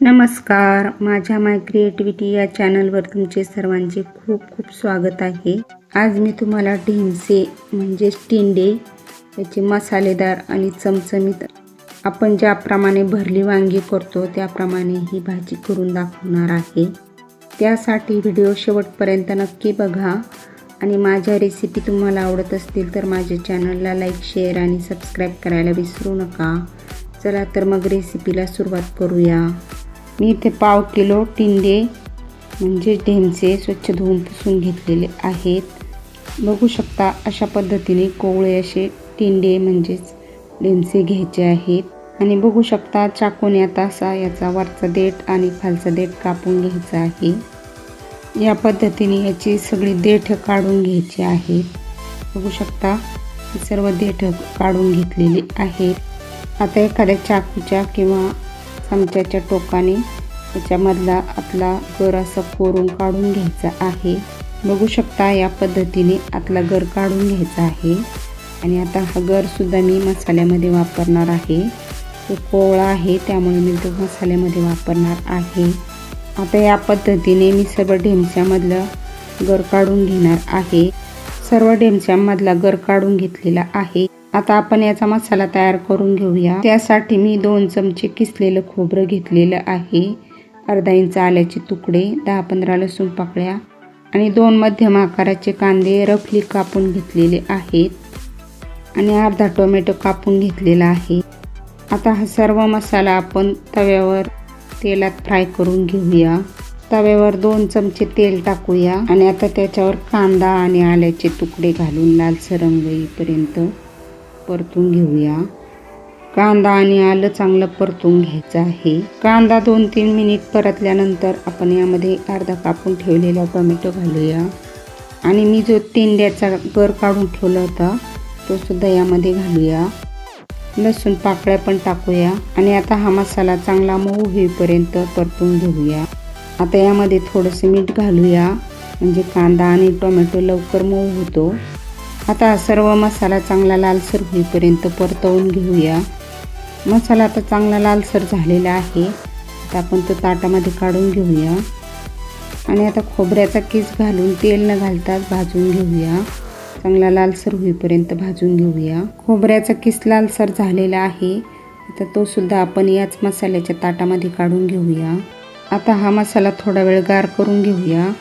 नमस्कार. माझ्या माय क्रिएटिव्हिटी या चॅनलवर तुमचे सर्वांचे खूप खूप स्वागत आहे. आज मी तुम्हाला ढेमसे म्हणजेच टिंडे याचे मसालेदार आणि चमचमीत आपण ज्याप्रमाणे भरली वांगी करतो त्याप्रमाणे ही भाजी करून दाखवणार आहे. त्यासाठी व्हिडिओ शेवटपर्यंत नक्की बघा आणि माझ्या रेसिपी तुम्हाला आवडत असतील तर माझ्या चॅनलला लाईक शेअर आणि सबस्क्राईब करायला विसरू नका. चला तर मग रेसिपीला सुरुवात करूया. मी इथे पाव किलो टिंडे म्हणजे ढेमसे स्वच्छ धुवून पुसून घेतलेले आहेत. बघू शकता अशा पद्धतीने कोवळे असे टिंडे म्हणजेच ढेमसे घ्यायचे आहेत. आणि बघू शकता चाकूने आता असा याचा वरचा देठ आणि खालचा देठ कापून घ्यायचा आहे. या पद्धतीने याची सगळी देठ काढून घ्यायची आहेत. बघू शकता सर्व देठ काढून घेतलेली आहेत. आता एखाद्या चाकूच्या किंवा चमच्याच्या टोकाने त्याच्यामधला आतला गर असा कोरून काढून घ्यायचा आहे. बघू शकता या पद्धतीने आतला गर काढून घ्यायचा आहे. आणि आता हा गरसुद्धा मी मसाल्यामध्ये वापरणार आहे. तो कोवळा आहे त्यामुळे मी तो मसाल्यामध्ये वापरणार आहे. आता या पद्धतीने मी सर्व ढेमच्यामधलं गर काढून घेणार आहे. सर्व ढेमच्यामधला गर काढून घेतलेला आहे. आता आपण याचा मसाला तयार करून घेऊया. त्यासाठी मी दोन चमचे किसलेलं खोबरं घेतलेलं आहे. अर्धा इंच आल्याचे तुकडे दहा पंधरा लसूण पाकळ्या आणि दोन मध्यम आकाराचे कांदे रफली कापून घेतलेले आहेत. आणि अर्धा टोमॅटो कापून घेतलेला आहे. आता हा सर्व मसाला आपण तव्यावर तेलात फ्राय करून घेऊया. तव्यावर दोन चमचे तेल टाकूया. आणि आता त्याच्यावर कांदा आणि आल्याचे तुकडे घालून लालसर रंग येईपर्यंत परतून घेऊया. कांदा आणि आलं चांगलं परतून घ्यायचं आहे. कांदा दोन तीन मिनिट परतल्यानंतर आपण यामध्ये अर्धा कापून ठेवलेला टोमॅटो घालूया. आणि मी जो तेंड्याचा गर काढून ठेवला होता तो सुद्धा यामध्ये घालूया. लसूण पाकळ्या पण टाकूया. आणि आता हा मसाला चांगला मऊ होईपर्यंत परतून घेऊया. आता यामध्ये थोडंसं मीठ घालूया. म्हणजे कांदा आणि टोमॅटो लवकर मऊ होतो. आता सर्व मसाला चांगला लालसर होईपर्यंत परतवून घेऊया. मसाला आता चांगला लालसर झालेला आहे. आता आपण तो ताटामध्ये काढून घेऊया. आणि आता खोबऱ्याचा केस घालून तेल न घालताच भाजून घेऊया. चांगला लालसर होईपर्यंत भाजून घेऊया. खोबऱ्याचा किस लालसर झालेला आहे. आता तो सुद्धा आपण याच मसाल्याच्या ताटामध्ये काढून घेऊया. आता हा मसाला थोडा वेळ गार करून घेऊया.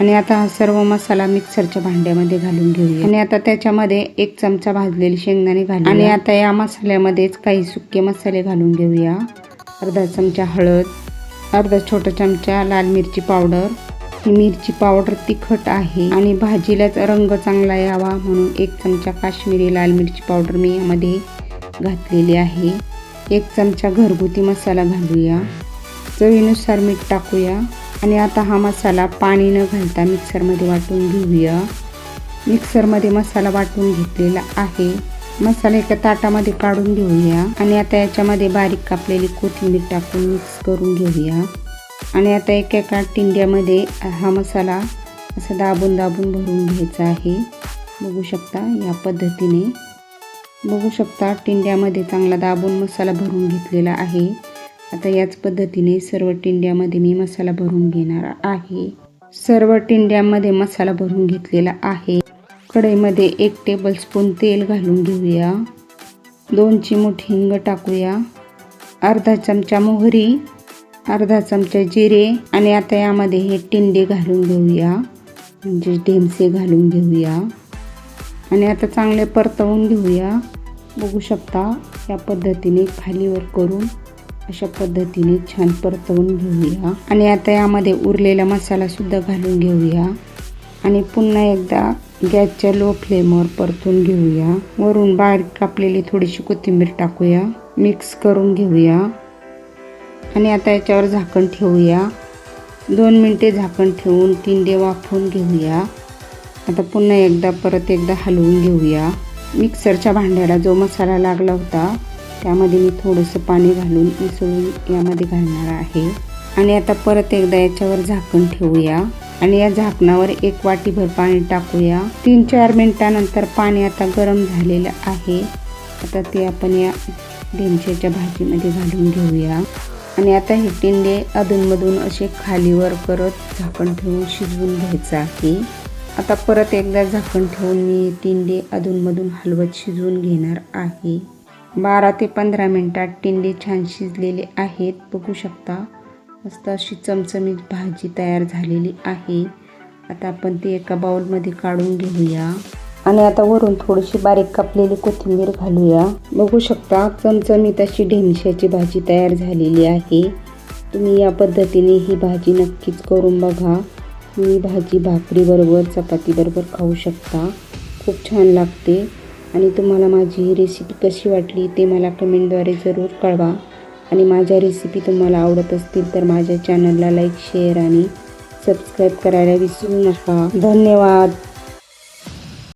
आणि आता हा सर्व मसाला मिक्सरच्या भांड्यामध्ये घालून घेऊया. आणि आता त्याच्यामध्ये एक चमचा भाजलेली शेंगदाणे घालू आणि आता या मसाल्यामध्येच काही सुके मसाले घालून घेऊया. अर्धा चमचा हळद अर्धा छोटा चमचा लाल मिरची पावडर. ही मिरची पावडर तिखट आहे. आणि भाजीलाच रंग चांगला यावा म्हणून एक चमचा काश्मीरी लाल मिरची पावडर मी यामध्ये घातलेली आहे. एक चमचा घरगुती मसाला घालूया. चवीनुसार मीठ टाकूया. आणि आता हा मसाला पाणी न घालता मिक्सरमध्ये वाटून घेऊया. मिक्सरमध्ये मसाला वाटून घेतलेला आहे. मसाला एका ताटामध्ये काढून घेऊया. आणि आता याच्यामध्ये बारीक कापलेली कोथिंबीर टाकून मिक्स करून घेऊया. आणि आता एका एका टिंड्यामध्ये हा मसाला असं दाबून दाबून भरून घ्यायचा आहे. बघू शकता या पद्धतीने. बघू शकता टिंड्यामध्ये चांगला दाबून मसाला भरून घेतलेला आहे. आता याच पद्धतीने सर्व टिंड्यामध्ये मी मसाला भरून घेणार आहे. सर्व टिंड्यामध्ये मसाला भरून घेतलेला आहे. कढईमध्ये एक टेबलस्पून तेल घालून घेऊया. दोन चिमूट हिंग टाकूया. अर्धा चमचा मोहरी अर्धा चमचा जिरे आणि आता यामध्ये हे टिंडे घालून घेऊया. म्हणजे ढेमसे घालून घेऊया. आणि आता चांगले परतवून घेऊया. बघू शकता या पद्धतीने खालीवर करून अशा पद्धतीने छान परतवून घेऊया. आणि आता यामध्ये उरलेला मसालासुद्धा घालून घेऊया. आणि पुन्हा एकदा गॅसच्या लो फ्लेमवर परतून घेऊया. वरून बारीक कापलेली थोडीशी कोथिंबीर टाकूया. मिक्स करून घेऊया. आणि आता याच्यावर झाकण ठेवूया. दोन मिनटे झाकण ठेवून टिंडे वाफवून घेऊया. आता पुन्हा एकदा परत एकदा हलवून घेऊया. मिक्सरच्या भांड्याला जो मसाला लागला होता त्यामध्ये मी थोडंसं पाणी घालून मिसळून यामध्ये घालणार आहे. आणि आता परत एकदा याच्यावर झाकण ठेवूया. आणि या झाकणावर एक वाटीभर पाणी टाकूया. तीन चार मिनिटानंतर पाणी आता गरम झालेलं आहे. आता ते आपण या ढेमशाच्या भाजीमध्ये घालून घेऊया. आणि आता हे टिंडे अधूनमधून असे खालीवर करत झाकण ठेवून शिजवून घ्यायचं आहे. आता परत एकदा झाकण ठेवून मी टिंडे अधूनमधून हलवत शिजवून घेणार आहे. बारा ते पंधरा मिनटात टिंडे छान शिजलेले आहेत. बघू शकता मस्त अशी चमचमीत भाजी तयार झालेली आहे. आता आपण ती एका बाउलमध्ये काढून घेऊया. आणि आता वरून थोडीशी बारीक कापलेली कोथिंबीर घालूया. बघू शकता चमचमीत अशी ढेमशाची भाजी तयार झालेली आहे. तुम्ही या पद्धतीने ही भाजी नक्कीच करून बघा. तुम्ही भाजी भाकरीबरोबर चपातीबरोबर खाऊ शकता. खूप छान लागते. आणि तुम्हाला माझी ही रेसिपी कशी वाटली ते मला कमेंटद्वारे जरूर कळवा. आणि माझ्या रेसिपी तुम्हाला आवडत असतील तर माझ्या चॅनलला लाईक शेअर आणि सबस्क्राईब करायला विसरू नका. धन्यवाद.